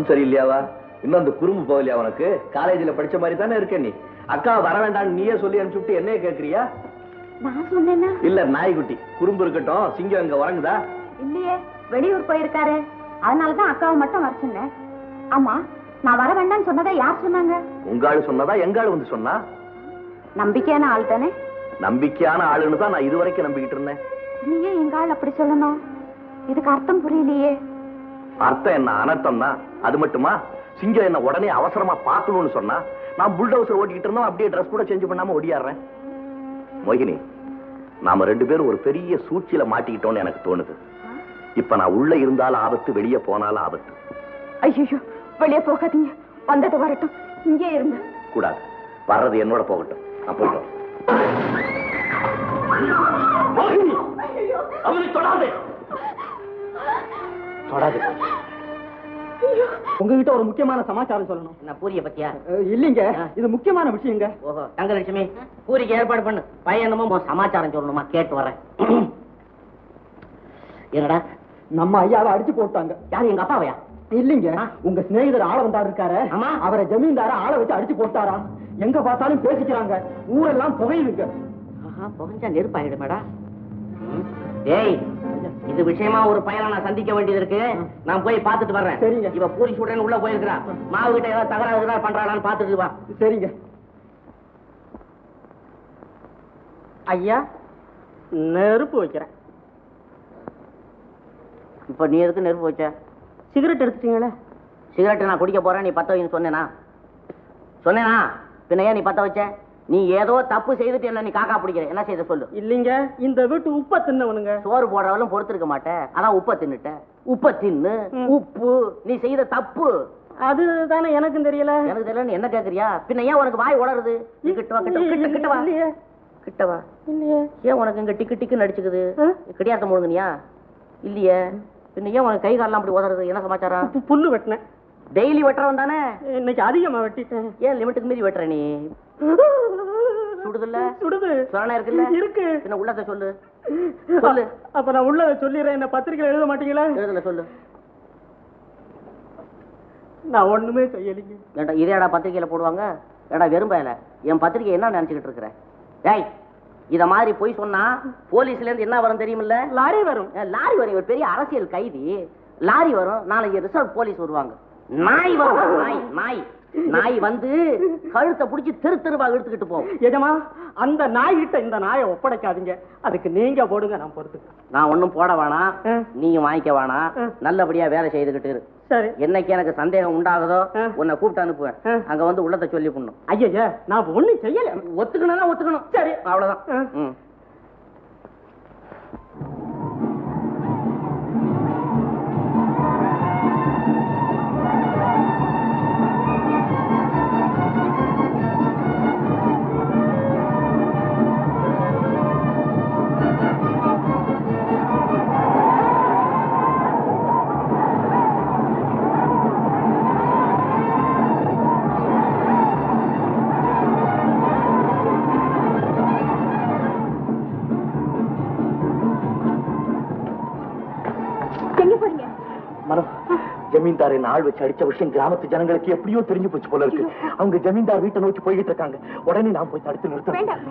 உடம்பு சரியில்லையாவா? இன்னும் அந்த குறும்பு போகலையா உனக்கு? காலேஜ்ல படிச்ச மாதிரி தானே இருக்க நீ? அக்கா வர வேண்டாம்னு நீயே சொல்லி அனுப்பிச்சுட்டு என்னைய கேக்குறியா? இல்ல நாய்க்குட்டி. குறும்பு இருக்கட்டும் சிங்கம் இங்க உறங்குதா? இல்லையே வெளியூர் போயிருக்காரு. அதனாலதான் அக்காவை மட்டும் வர சொன்னேன். ஆமா நான் வர வேண்டாம்னு சொன்னதை யார் சொன்னாங்க? உங்க ஆளு சொன்னதா எங்க ஆளு வந்து சொன்னா? நம்பிக்கையான ஆள் தானே? நம்பிக்கையான ஆளுன்னு தான் நான் இது வரைக்கும் நம்பிக்கிட்டு இருந்தேன். நீயே எங்க ஆள் அப்படி சொல்லணும்? இதுக்கு அர்த்தம் புரியலையே. அர்த்தம் என்ன அனர்த்தம் தான் அது மட்டுமா? சிங்கம் என்ன உடனே அவசரமா பார்க்கணும்னு சொன்னா நான் புல்டோசர் ஓட்டிக்கிட்டு இருந்தோம் அப்படியே ட்ரெஸ் கூட சேஞ்ச் பண்ணாம ஓடியாடுறேன். மோகினி நாம ரெண்டு பேரும் ஒரு பெரிய சூழ்ச்சியில மாட்டிக்கிட்டோம்னு எனக்கு தோணுது. இப்ப நான் உள்ள இருந்தாலும் ஆபத்து வெளியே போனாலும் ஆபத்து. ஐயோ வெளியே போகாதீங்க. வந்தது வரட்டும். இங்கே இருங்க. கூடாது. வர்றது என்னோட போகட்டும். நான் போயிட்டு வரேன். மோகினி அவனை தொடாதே. தொடாதே. உங்ககிட்ட ஒரு முக்கியமான சமாச்சாரம் சொல்லணும். என்ன பூரிய பத்தியா? இல்லைங்க. இது முக்கியமான விஷயங்க. ஓஹோ தங்கலட்சுமி பூரிக்கு ஏற்பாடு பண்ணு. பையன் என்னமோ உன் சமாச்சாரம் சொல்லணுமா? கேட்டு வரேன் என்னடா? நம்ம ஐயாவை அடிச்சு போட்டாங்க. யாரு எங்க அப்பாவையா? இல்லைங்க. உங்க சிநேகிதர் ஆள வந்தாரு இருக்காரு. ஆமா. அவரை ஜமீன்தார ஆள வச்சு அடிச்சு போட்டாராம் எங்க பார்த்தாலும் பேசிக்கிறாங்க. ஊரெல்லாம் புகையுதுங்க. ஆஹா புகஞ்சா நெருப்பாயிடுமேடா. ம். இது விஷயமா ஒரு பையனை நான் சந்திக்க வேண்டியது இருக்கு. நான் போய் பார்த்துட்டு வர்றேன். சரிங்க. இவ பூரி சுடுறேன்னு உள்ள போயிருக்கிறா மாவு கிட்ட ஏதாவது தகராறு பண்றாளான்னு பார்த்துட்டு வா. சரிங்க. ஐயா நெருப்பு வைக்கிறேன். இப்ப நீ எதுக்கு நெருப்பு வச்ச? சிகரெட் எடுத்துட்டீங்களே? சிகரெட் நான் குடிக்க போறேன். நீ பத்த வைன்னு சொன்னேனா? சொன்னேனா? பின்ன ஏன் நீ பத்த வச்ச? நீ ஏதோ தப்பு செய்துட்டு என்ன நீ காக்கா பிடிக்கிற. என்ன செய்த சொல்லு? இல்லைங்க இந்த வீட்டு உப்பை தின்னவனுங்க. சோறு போடுறவளும் பொறுத்திருக்க மாட்டேன் அதான் உப்ப தின்னுட்ட உப்ப தின்னு. உப்பு நீ செய்த தப்பு. அது தானே எனக்கும் தெரியல. எனக்கு தெரியல என்ன கேக்குறியா? பின்ன ஏன் உனக்கு வாய் உளருது நீ கிட்ட வா கிட்ட கிட்ட கிட்ட வா. இல்லையே. ஏன் உனக்கு இங்க டிக்கு டிக்கு நடிச்சுக்குது? கிடையாத முழுங்குனியா இல்லையே. பின்ன ஏன் உனக்கு கை காலெல்லாம் அப்படி உதறது? என்ன சமாச்சாரம்? புல்லு வெட்டினேன். டெய்லி வெட்டுறவன் தானே? இன்னைக்கு அதிகமா வெட்டிட்டேன். ஏன் லிமிட்டுக்கு மீறி வெட்டுற நீ? சுடுதுல்ல? சுடுது. சொரணை இருக்குல்ல? இருக்கு. பின்ன உள்ளத சொல்லு. சொல்லு. அப்ப நான் உள்ளத சொல்லிடுறேன். என்ன பத்திரிக்கையில எழுத மாட்டீங்களா? எழுதுல சொல்லு. நான் ஒண்ணுமே செய்யலைங்க. ஏன்டா இதேடா பத்திரிக்கையில போடுவாங்க? ஏடா வெறும்பயல என் பத்திரிக்கை என்ன நினைச்சுக்கிட்டு இருக்கிற? டேய் இத மாதிரி போய் சொன்னா போலீஸ்ல இருந்து என்ன வரும் தெரியுமில்ல? லாரி வரும். லாரி வரும். இவர் பெரிய அரசியல் கைதி. லாரி வரும். நாளைக்கு ரிசர்வ் போலீஸ் வருவாங்க. நாய் வரும். நாய் நாய். நாய் வந்து கழுத்தை பிடிச்சி தெரு தெருவா இழுத்துக்கிட்டு போகும். எஜமா அந்த நாய்கிட்ட இந்த நாயை ஒப்படைக்காதீங்க. அதுக்கு நீங்க போடுங்க நான் பொறுத்துக்கிறேன். நான் ஒண்ணும் போட வேணாம். நீயும் வாங்கிக்க வேணாம். நல்லபடியா வேலை செய்துகிட்டு இரு. சரி. என்னைக்கு எனக்கு சந்தேகம் உண்டாகுதோ. உன்னை கூப்பிட்டு அனுப்புவேன். அங்க வந்து உள்ளத்தை சொல்லி பண்ணும் ஐயா நான் ஒண்ணும் செய்யல. ஒத்துக்கணும்னா ஒத்துக்கணும். சரி. அவ்வளவுதான். ஜமீன்தார் என்ன ஆள் வச்சு அடிச்ச விஷயம் கிராமத்து ஜனங்களுக்கு எப்படியோ தெரிஞ்சு போச்சு போல இருக்கு. அவங்க ஜமீன்தார் வீட்டை நோக்கி போய்கிட்டு இருக்காங்க. உடனே நான் போய் தடுத்து வேண்டாம்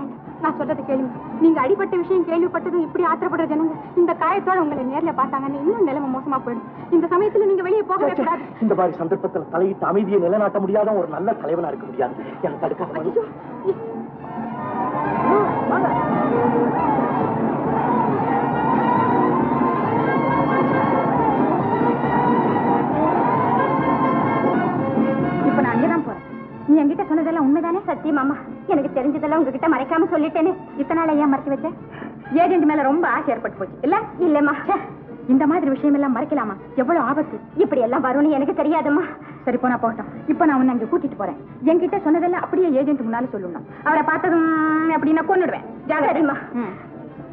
நான் சொல்றது கேளுங்க நீங்க அடிபட்ட விஷயம் கேள்விப்பட்டதும் இப்படி ஆத்திரப்படுற ஜனங்க இந்த காயத்தோட உங்களை நேர்ல பார்த்தாங்கன்னு இன்னும் நிலைமை மோசமா போயிடும். இந்த சமயத்துல நீங்க வெளியே போகவே கூடாது. இந்த மாதிரி சந்தர்ப்பத்தில் தலையிட்டு அமைதியை நிலைநாட்ட முடியாத ஒரு நல்ல தலைவனா இருக்க முடியாது. எனக்கு தடுக்காத நீ என்கிட்ட சொன்னதெல்லாம் உண்மைதானே சத்தியம் அம்மா? எனக்கு தெரிஞ்சதெல்லாம் உங்ககிட்ட மறைக்காம சொல்லிட்டேனே. இத்தனை நாள் ஏன் மறைச்சு வச்ச? ஏஜென்ட் மேல ரொம்ப ஆசை ஏற்பட்டு போச்சு இல்ல? இல்லம்மா. இந்த மாதிரி விஷயம் எல்லாம் மறைக்கலாமா? எவ்வளவு ஆபத்து. இப்படி எல்லாம் வரும்னு எனக்கு தெரியாதம்மா. சரி போனா போகட்டும். இப்ப நான் உன்னை அங்க கூட்டிட்டு போறேன். என்கிட்ட சொன்னதெல்லாம் அப்படியே ஏஜென்ட் முன்னால சொல்லணும். அவரை பார்த்ததும் அப்படின்னா கொன்னுடுவேன். ஜாகிரதைமா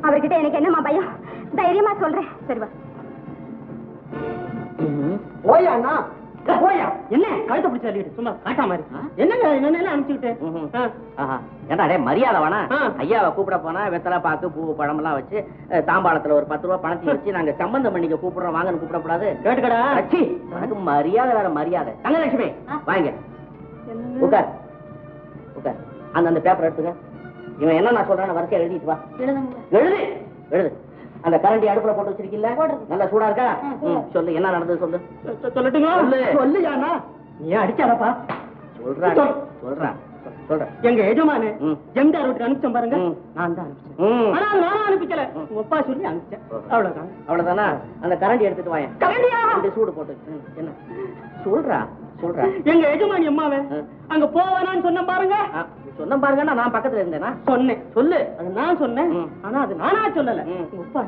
அவர்கிட்ட எனக்கு என்னம்மா பயம்? தைரியமா சொல்றேன். சரி வா. போய். என்ன? கழுத்தை பிடிச்சி தள்ளிட்டு சும்மா காட்டா மாதிரி. என்னங்க என்ன அனுப்பிச்சுக்கிட்டு? ம்ஹும். ஆ. ஆஹா. ஏன்டா டே மரியாதை வேணா. ஐயாவை கூப்பிட போனா வெத்தலை பாக்கு பூ பழமெல்லாம் வச்சு தாம்பாளத்துல ஒரு பத்து ரூபா பணத்தை வச்சு நாங்க சம்பந்தம் பண்ணிக்க கூப்பிடுறோம். வாங்கன்னு கூப்பிடக்கூடாது. கேட்டுக்கடா. அச்சி உனக்கு மரியாதை வேற மரியாதை. தங்கலட்சுமி. வாங்க. உட்கார். உட்கார். அந்த அந்த பேப்பர் எடுத்துங்க இவன் என்ன நான் சொல்றேன் வரிசையா எழுதிட்டு வா. எழுது. எழுது. அந்த கரண்டி அடுப்புல போட்டு வச்சிருக்கீல்ல? நல்லா சூடா இருக்கா? சொல்லு என்ன நடந்தது சொல்லு. சொல்லட்டுங்களா? சொல்லு. சொல்லுயாண்ணா நீ அடிச்சாரப்பா சொல்றான் சொல். சொல்றான் எங்க எஜமானு. ஜெம்தார் வீட்டுக்கு அனுப்பிச்சேன் பாருங்க. நான் தான் அனுப்பிச்சேன். ஆனா அது நானும் அனுப்பிக்கல. உங்க அப்பா சொல்லி அனுப்பிச்சேன். அவ்வளவுதான். அவ்வளவுதானா? அந்த கரண்டி எடுத்துட்டு வாயேன். கரண்டியா? சூடு போட்டு. என்ன? சொல்றா. சொல்றா. எங்க எஜமானி அம்மாவே. அங்க போவேனான்னு சொன்ன பாருங்க. சொன்ன பாருங்கன்னா நான் பக்கத்துல இருந்தேனா? சொன்னேன். சொல்லு. அது நான் சொன்னேன். ம். ஆனா அது நானா சொல்லல.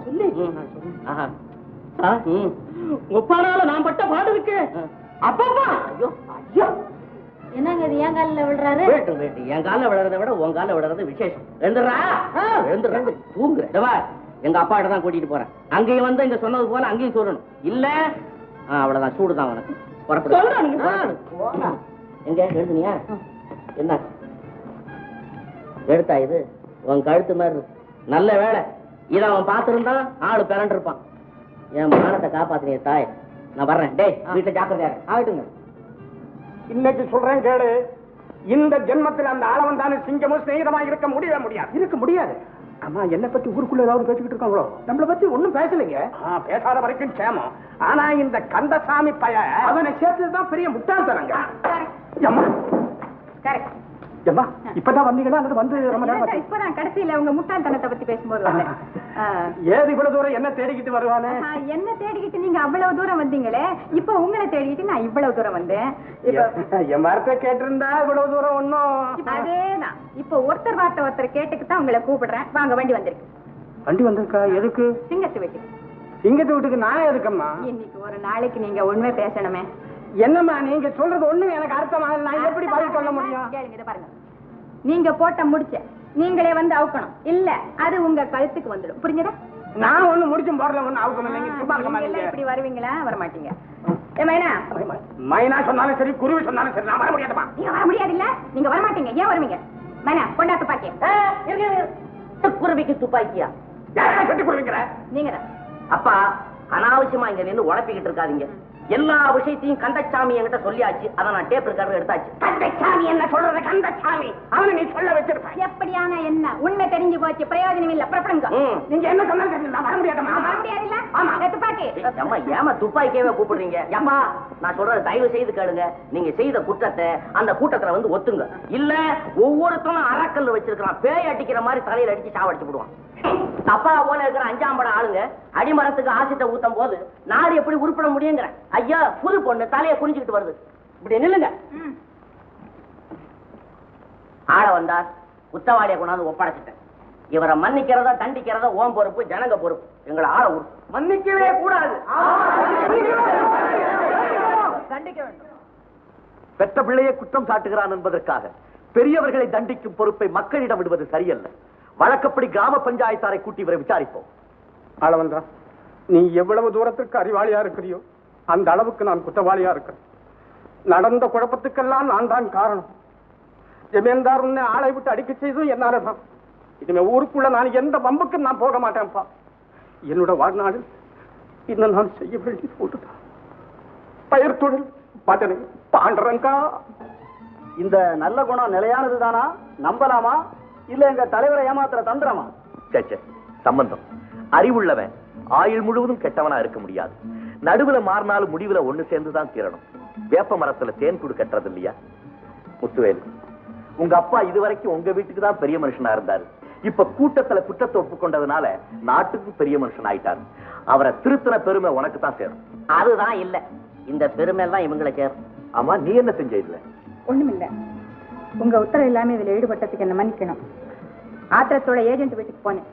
சொல்லி. நான் சொன்னேன். பட்ட பாடு இருக்கு. அப்பப்பா. ஐயோ ஐயோ. என்னங்க இது ஏன் காலில் விழுறாரு? வேட்டு வேட்டு என் கால விழுறத விட உன் கால விழுறது விசேஷம். எழுந்துடுறா. எழுந்துடுறா. தூங்குற. இதவா எங்க அப்பா தான் கூட்டிட்டு போறேன். அங்கேயும் வந்து இங்க சொன்னது போல அங்கேயும் சொல்லணும். இல்ல? அவ்வளவுதான். சூடுதான் உனக்கு. எங்க? எழுதுனியா? என்ன? எடுத்தா இது? உன் கழுத்து மாதிரி. நல்ல வேலை. இத அவன் பார்த்திருந்தா ஆளு பிறண்டு இருப்பான் என் மானத்தை காப்பாத்தினிய தாய். நான் வர்றேன். டேய் வீட்டுல ஜாக்கிரதையா. ஆகட்டுங்க. இன்னைக்கு சொல்றேன் கேளு. இந்த ஜென்மத்தில் அந்த ஆளவன் தானே சிங்கமும் சிநேகிதமா இருக்க முடியவே முடியாது. இருக்க முடியாது. அம்மா என்ன பத்தி ஊருக்குள்ள ஏதாவது பேசிக்கிட்டு இருக்காங்களோ? நம்மள பத்தி ஒண்ணும் பேசலைங்க. பேசாத வரைக்கும் சேமம். ஆனா இந்த கந்தசாமி பய அவனை சேர்த்ததுதான் பெரிய முட்டாள்தனங்க. கரெக்ட் அம்மா இப்பதான் வந்தீங்களா? அல்லது வந்து ரொம்ப நேரம்? இப்பதான் கடைசியில உங்க முட்டாள்தனத்தை பத்தி பேசும்போது. ஏது இவ்வளவு தூரம் என்ன தேடிக்கிட்டு வருவானே? என்ன தேடிக்கிட்டு நீங்க அவ்வளவு தூரம் வந்தீங்களே? இப்போ உங்களை தேடிக்கிட்டு நான் இவ்வளவு தூரம் வந்தேன். என் வார்த்தை கேட்டிருந்தா இவ்வளவு தூரம் ஒன்னும் அதேதான். இப்போ ஒருத்தர் வார்த்தை ஒருத்தர் கேட்டுக்கு உங்களை கூப்பிடுறேன். வாங்க வண்டி வந்திருக்கு. வண்டி வந்திருக்கா? எதுக்கு? சிங்கத்து வீட்டுக்கு. சிங்கத்து வீட்டுக்கு நான் எதுக்கம்மா? இன்னைக்கு ஒரு நாளைக்கு நீங்க உண்மை பேசணுமே. என்னம்மா நீங்க சொல்றது ஒண்ணு எனக்கு அர்த்தமாக நான் எப்படி பதில் சொல்ல முடியும்? கேளுங்க இதை பாருங்க. நீங்க போட்ட முடிச்ச நீங்களே வந்து அவுக்கணும். இல்ல அது உங்க கழுத்துக்கு வந்துடும். புரிஞ்சதா? நான் ஒண்ணு முடிச்சும் போடல ஒண்ணு அவுக்கணும் நீங்க சும்மா இருக்க மாட்டீங்க. இப்படி வருவீங்களா? வர மாட்டீங்க ஏ மைனா? மைனா சொன்னாலும் சரி குருவி சொன்னாலும் சரி நான் வர முடியாதுமா நீங்க வர முடியாது இல்ல நீங்க வர மாட்டீங்க ஏன் வருவீங்க? மைனா கொண்டா துப்பாக்கி குருவிக்கு துப்பாக்கியா? யாரா கட்டி நீங்க அப்பா அனாவசியமா இங்க நின்னு உழப்பிக்கிட்டு இருக்காதீங்க. எல்லா விஷயத்தையும் கந்தச்சாமி என்கிட்ட சொல்லியாச்சு. அதை நான் டேப் ரெக்கார்டர் எடுத்தாச்சு. கந்தசாமி என்ன சொல்றது? கந்தசாமி. அவனை நீ சொல்ல வச்சிருப்ப. எப்படியான என்ன? உண்மை தெரிஞ்சு போச்சு. பிரயோஜனம் இல்ல புறப்படுங்க. நீங்க என்ன நான் வர முடியாதுமா வர ஆமா. துப்பாக்கி. அம்மா ஏமா துப்பாக்கியவே கூப்பிடுறீங்க? ஏம்மா. நான் சொல்றது தயவு செய்து கேளுங்க. நீங்க செய்த குற்றத்தை அந்த கூட்டத்துல வந்து ஒத்துங்க. இல்ல ஒவ்வொருத்தனும் அறக்கல் வச்சிருக்கான் பேய் அடிக்கிற மாதிரி தலையில அடிச்சு சாவடிச்சு விடுவான் தப்பா போல இருக்கிற அஞ்சாம் படம் ஆளுங்க அடிமரத்துக்கு ஆசிட்ட ஊத்தும் போது நாடு எப்படி உருப்பிட முடியுங்கிற. ஐயா புது பொண்ணு தலையை குனிஞ்சுக்கிட்டு வருது. இப்படி நில்லுங்க. ஆள வந்தார் குத்தவாளியை கொண்டாந்து ஒப்படைச்சிட்டேன். இவரை மன்னிக்கிறதா தண்டிக்கிறதா ஓம் பொறுப்பு ஜனங்க பொறுப்பு. எங்களை ஆள உரு மன்னிக்கவே கூடாது. தண்டிக்க வேண்டும். பெற்ற பிள்ளையை குற்றம் சாட்டுகிறான் என்பதற்காக பெரியவர்களை தண்டிக்கும் பொறுப்பை மக்களிடம் விடுவது சரியல்ல. வழக்கப்படி கிராம பஞ்சாயத்தாரை கூட்டி இவரை விசாரிப்போம். ஆளவந்தா நீ எவ்வளவு தூரத்திற்கு அறிவாளியா இருக்கிறியோ அந்த அளவுக்கு நான் குற்றவாளியா இருக்கிறேன். நடந்த குழப்பத்துக்கெல்லாம் நான் தான் காரணம். ஜமீன்தார் உன்னை ஆளை விட்டு அடிக்க செய்ததும் என்னாலதான் இனிமே ஊருக்குள்ள நான் எந்த பம்புக்கும் நான் போக மாட்டேன்ப்பா. என்னோட வாழ்நாளில் இன்னும் நான் செய்ய வேண்டியது ஒன்றுதான் பயிர் தொழில் பார்த்தனே பாண்டரங்கா. இந்த நல்ல குணம் நிலையானது தானா நம்பலாமா? இல்ல எங்க தலைவரை ஏமாத்துற தந்திரமா? சே, சே, சம்பந்தம். அறிவுள்ளவன் ஆயுள் முழுவதும் கெட்டவனா இருக்க முடியாது. நடுவுல மாறினாலும் முடிவுல ஒண்ணு சேர்ந்துதான் தீரணும். வேப்ப மரத்துல தேன் கூடு கட்டுறது இல்லையா? முத்துவேலு உங்க அப்பா இதுவரைக்கும் உங்க வீட்டுக்கு தான் பெரிய மனுஷனா இருந்தாரு. இப்ப கூட்டத்துல குற்றத்தை ஒப்புக்கொண்டதுனால நாட்டுக்கு பெரிய மனுஷன் ஆயிட்டாரு அவரை திருத்தின பெருமை உனக்கு தான் சேரும். அதுதான் இல்ல. இந்த பெருமை எல்லாம் இவங்களை சேரும். ஆமா நீ என்ன செஞ்ச இல்ல ஒண்ணுமில்ல. உங்க உத்தரவு இல்லாம இதுல ஈடுபட்டதுக்கு என்ன மன்னிக்கணும். ஆத்திரத்தோட ஏஜென்ட் வீட்டுக்கு போனேன்.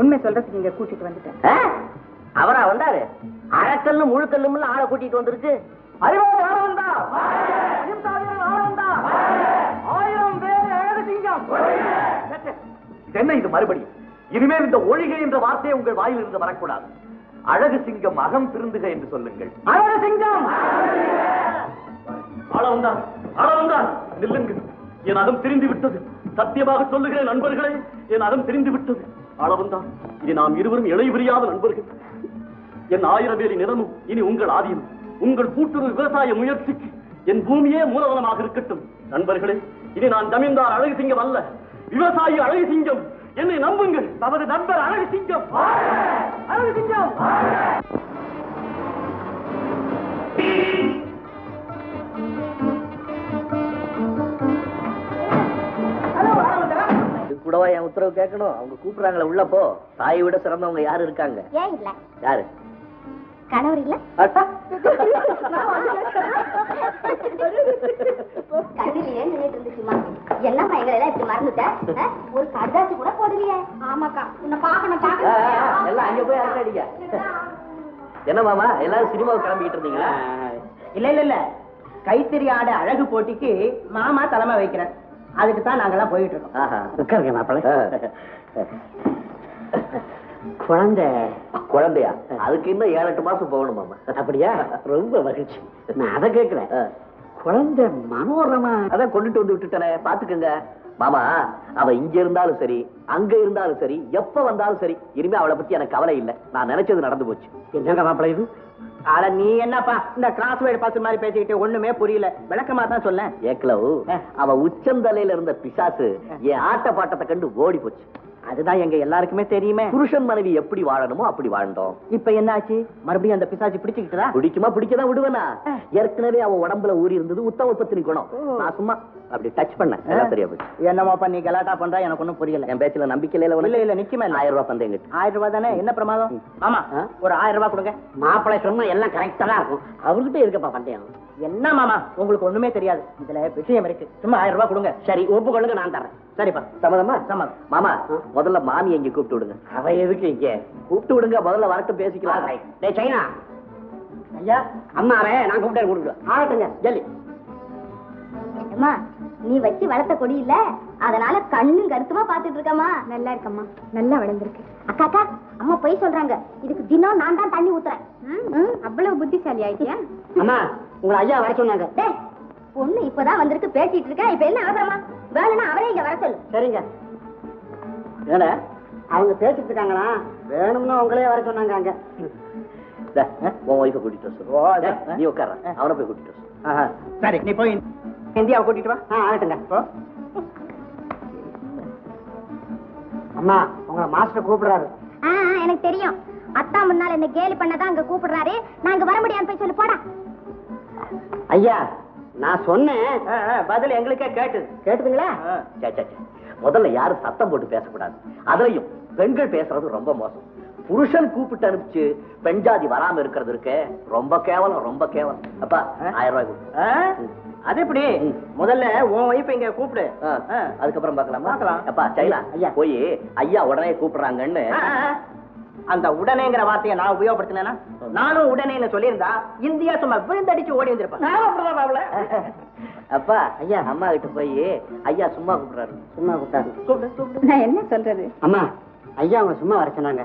உண்மை சொல்றதுக்கு இங்க கூட்டிட்டு வந்துட்டேன்? அவரா வந்தாரு? அறக்கல்லு முழுக்கல்லும் ஆளை கூட்டிட்டு வந்துருக்கு என்ன இது மறுபடியும்? இனிமேல் இந்த ஒழிகை என்ற வார்த்தையை உங்கள் வாயில் இருந்து வரக்கூடாது. அழகு சிங்கம் அகம் திருந்துக என்று சொல்லுங்கள். அழகு சிங்கம்! ஆளவந்தான் ஆளவந்தான் நில்லுங்கள். என் அகம் தெரிந்து விட்டது. சத்தியமாக சொல்லுகிறேன் நண்பர்களே. என் அகம் தெரிந்து விட்டது. ஆளவந்தான் இனி நாம் இருவரும் இளைவிரியாத நண்பர்கள். என் ஆயிரம் வேலி நிலமும் இனி உங்கள் ஆதியம். உங்கள் கூட்டுறவு விவசாய முயற்சிக்கு என் பூமியே மூலதனமாக இருக்கட்டும். நண்பர்களே இனி நான் ஜமீன்தார் அழகு சிங்கம் அல்ல. விவசாயி அழகு சிங்கம். என்னை நம்புங்கள். தமது நண்பர் அழகு சிங்கம். அழகு சிங்கம். உத்தரவு கேட்கணும். அவங்க கூப்பிடுறாங்களே உள்ள போ. தாயை விட சிறந்தவங்க யாரு இருக்காங்க? ஏன் இல்ல? யாரு? கணவர் இல்ல? கண்ணிலேயே நின்னுட்டு இருந்துச்சுமா? என்னம்மா எங்களை எல்லாம் இப்படி மறந்துட்ட? ஆ? ஒரு கடுதாசி கூட போடலையே. ஆமாக்கா உன்னை பாக்கணும் ஆ, ஆ, ஆ, எல்லாம் அங்க போய் அரட்டடிங்க என்ன மாமா எல்லாரும் சினிமாவுக்கு கிளம்பிக்கிட்டு இருந்தீங்களா? இல்ல இல்ல இல்ல. கைத்தறி ஆடை அழகு போட்டிக்கு மாமா தலைமை வைக்கிறேன் அதுக்கு தான் நாங்கெல்லாம் போயிட்டு இருக்கோம். உட்காருங்க மாப்பிள்ளை. குழந்தை. குழந்தையா? அதுக்கு இன்னும் ஏழு எட்டு மாசம் போகணும் மாமா அப்படியா? ரொம்ப மகிழ்ச்சி. நான் அதை கேட்கல ஆ. குழந்தை மனோரமா. அதான் கொண்டுட்டு வந்து விட்டுட்டனே பாத்துக்கங்க. மாமா அவ இங்க இருந்தாலும் சரி அங்க இருந்தாலும் சரி எப்ப வந்தாலும் சரி இனிமே அவளை பத்தி எனக்கு கவலை இல்ல. நான் நினைச்சது நடந்து போச்சு. என்னங்க மாப்பிள்ளை இது? அட நீ என்னப்பா இந்த கிராஸ் வேர்டு பாஸ் மாதிரி பேசிக்கிட்டு ஒண்ணுமே புரியல. விளக்கமா தான் சொல்ல ஏக்லவ். அவ உச்சந்தலையில இருந்த பிசாசு என் ஆட்ட பாட்டத்தை கண்டு ஓடி போச்சு அதுதான் எங்க எல்லாருக்குமே தெரியுமே. புருஷன் மனைவி எப்படி வாழணுமோ அப்படி வாழ்ந்தோம். இப்ப என்ன ஆச்சு மறுபடியும் அந்த பிசாச்சு பிடிச்சுக்கிட்டதா? பிடிக்குமா பிடிக்கதான் விடுவேனா? ஏற்கனவே அவ உடம்புல ஊறி இருந்தது உத்தம பத்தினி குணம். நான் சும்மா அப்படி டச் பண்ணேன். சரியா போச்சு. என்னமோ பண்ணி கலாட்டா பண்றா? எனக்கு ஒண்ணும் புரியல. என் பேச்சுல நம்பிக்கை இல்ல இல்ல இல்ல நிச்சயமா இல்ல. ஆயிரம் ரூபாய் பந்தயம் கட்டு ஆயிரம் ரூபாய் தானே? என்ன பிரமாதம்? ஆமா ஒரு ஆயிரம் ரூபாய் கொடுங்க. மாப்பிள்ளை சொன்னா எல்லாம் கரெக்டா தான் இருக்கும். அவர்கிட்ட இருக்கப்பா பந்தயம். என்ன மாமா? உங்களுக்கு ஒண்ணுமே தெரியாது. இதுல விஷயம் இருக்கு. சும்மா ஆயிரம் ரூபாய் கொடுங்க. சரி ஒப்புக்கொள்ளுங்க நான் தரேன் சரிப்பா. சம்மதமா? சம்மதம். மாமா முதல்ல மாமி எங்க கூப்பிட்டு விடுங்க. அவ எதுக்கு இங்க? கூப்பிட்டு விடுங்க முதல்ல வரட்டும் பேசிக்கலாம். டேய் சைனா. ஐயா. அம்மாவே நான் கூப்பிட்டே கொடுக்குறேன் ஆகட்டுங்க ஜல்லி. அம்மா நீ வச்சு வளர்த்த கொடி இல்ல? அதனால கண்ணும் கருத்துமா பாத்துட்டு இருக்கம்மா. நல்லா இருக்கம்மா. நல்லா வளர்ந்துருக்கு. அக்கா அக்கா அம்மா போய் சொல்றாங்க. இதுக்கு தினம் நான் தான் தண்ணி ஊத்துறேன். அவ்வளவு புத்திசாலி ஆயிட்டியா? அம்மா உங்களை ஐயா வர சொன்னாங்க. டேய் பொண்ணு இப்பதான் வந்திருக்கு பேசிட்டு இருக்கா? இப்ப என்ன அவசரமா? வேணும்னா அவரே இங்க வர சொல்லு. சரிங்க. ஏடா அவங்க பேசிட்டு இருக்காங்களா? வேணும்னா உங்களே வர சொன்னாங்க. அங்க உன் ஒய்ஃபை கூட்டிட்டு. டேய், நீ உட்கார. அவனை போய் கூட்டிட்டு சொல்லு. சரி நீ போய் இந்தியாவை கூட்டிட்டு வா. ஆகட்டுங்க. அம்மா உங்களை மாஸ்டர் கூப்பிடுறாரு. எனக்கு தெரியும். அத்தா முன்னால என்ன கேலி பண்ணதான் அங்க கூப்பிடுறாரு. நாங்க வர முடியாம போய் சொல்லு போடா. ஐயா நான் சொன்னேன். பதில் எங்களுக்கே கேட்டு கேட்டுதுங்களா? சே, சே, சே. முதல்ல யாரும் சத்தம் போட்டு பேசக்கூடாது. அதுலயும் பெண்கள் பேசுறது ரொம்ப மோசம். புருஷன் கூப்பிட்டு அனுப்பிச்சு பெண் ஜாதி வராம இருக்கிறது இருக்கே ரொம்ப கேவலம் ரொம்ப கேவலம். அப்பா ஆயிரம் ரூபாய் கொடு. அது எப்படி? முதல்ல உன் ஒய்ஃப் இங்க கூப்பிடு. அதுக்கப்புறம் பார்க்கலாமா? பார்க்கலாம். அப்பா சைலா ஐயா. போய் ஐயா உடனே கூப்பிடுறாங்கன்னு. அந்த உடனேங்கிற வார்த்தையை நான் உபயோகப்படுத்தினேன்னா நானும் உடனேன்னு சொல்லியிருந்தா இந்தியா சும்மா விழுந்தடிச்சு ஓடி வந்திருப்பேன். அப்பா ஐயா. அம்மா கிட்ட போய் ஐயா சும்மா கூப்பிடுறாரு. சும்மா கூப்பிட்டாரு கூப்பிடு கூப்பிடு. நான் என்ன சொல்றது? அம்மா ஐயா அவங்க சும்மா வர சொன்னாங்க.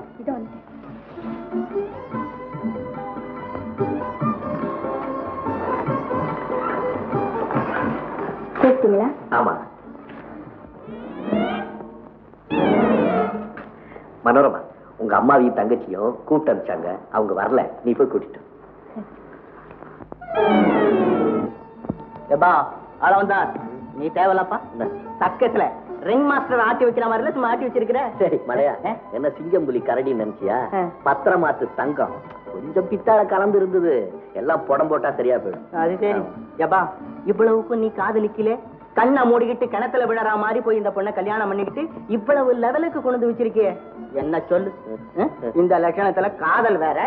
கூப்பிட்டீங்களா ஆமா. மனோரமா உங்க அம்மாவையும் தங்கச்சியும் கூப்பிட்டு அனுப்பிச்சாங்க. அவங்க வரல. நீ போய் கூட்டிட்டு எப்பா நீ தேவலப்பா என்ன? பக்கத்துல ரிங் மாஸ்டர் ஆட்டி வைக்கிற மாதிரில சும்மா ஆட்டி வச்சிருக்கிற? சரி மலையா? என்ன சிங்கம் புலி கரடி நினைச்சியா. பத்திரமாத்து தங்கம். கொஞ்சம் பித்தாள கலந்து இருந்தது. எல்லாம் புடம் போட்டா சரியா போயிடும். அது சரி. எப்பா இவ்வளவுக்கும் நீ காதலிக்கல? கண்ணை மூடிக்கிட்டு கிணத்துல விழற மாதிரி போய் இந்த பொண்ணை கல்யாணம் பண்ணிக்கிட்டு இவ்வளவு லெவலுக்கு கொண்டு வந்து என்ன சொல்லு? இந்த லட்சணத்துல காதல் வேற.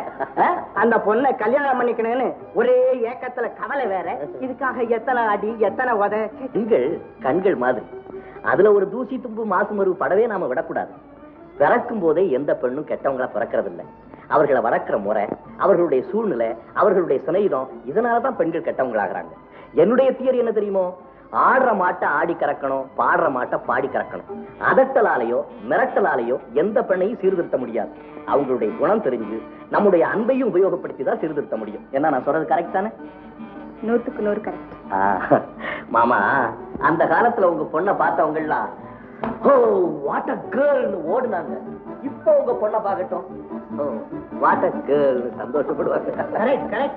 அந்த பொண்ணை கல்யாணம் பண்ணிக்கணும்னு ஒரே ஏக்கத்துல கவலை வேற. இதுக்காக எத்தனை அடி எத்தனை உத? கண்கள் கண்கள் மாதிரி. அதுல ஒரு தூசி தும்பு மாசு மருவு படவே நாம விடக்கூடாது. பிறக்கும் போதே எந்த பெண்ணும் கெட்டவங்களா பிறக்கறதில்லை. அவர்களை வளர்க்கிற முறை அவர்களுடைய சூழ்நிலை அவர்களுடைய சிநேகிதம் இதனாலதான் பெண்கள் கெட்டவங்களாகிறாங்க. என்னுடைய தியரி என்ன தெரியுமோ? ஆடுற மாட்டை ஆடி கறக்கணும் பாடுற மாட்டை பாடி கறக்கணும். அதட்டலாலேயோ மிரட்டலாலேயோ எந்த பெண்ணையும் சீர்திருத்த முடியாது. அவங்களுடைய குணம் தெரிஞ்சு நம்முடைய அன்பையும் உபயோகப்படுத்தி தான் சீர்திருத்த முடியும். என்ன நான் சொல்றது கரெக்ட் தானே? நூத்துக்கு நூறு கரெக்ட் மாமா அந்த காலத்துல உங்க பொண்ணை பார்த்தவங்க எல்லாம் ஓ வாட் அ கேர்ள்னு ஓடுனாங்க. இப்போ உங்க பொண்ணை பார்க்கட்டும். ஓ வாட்டர் கேர்ள்னு சந்தோஷப்படுவாங்க. Correct correct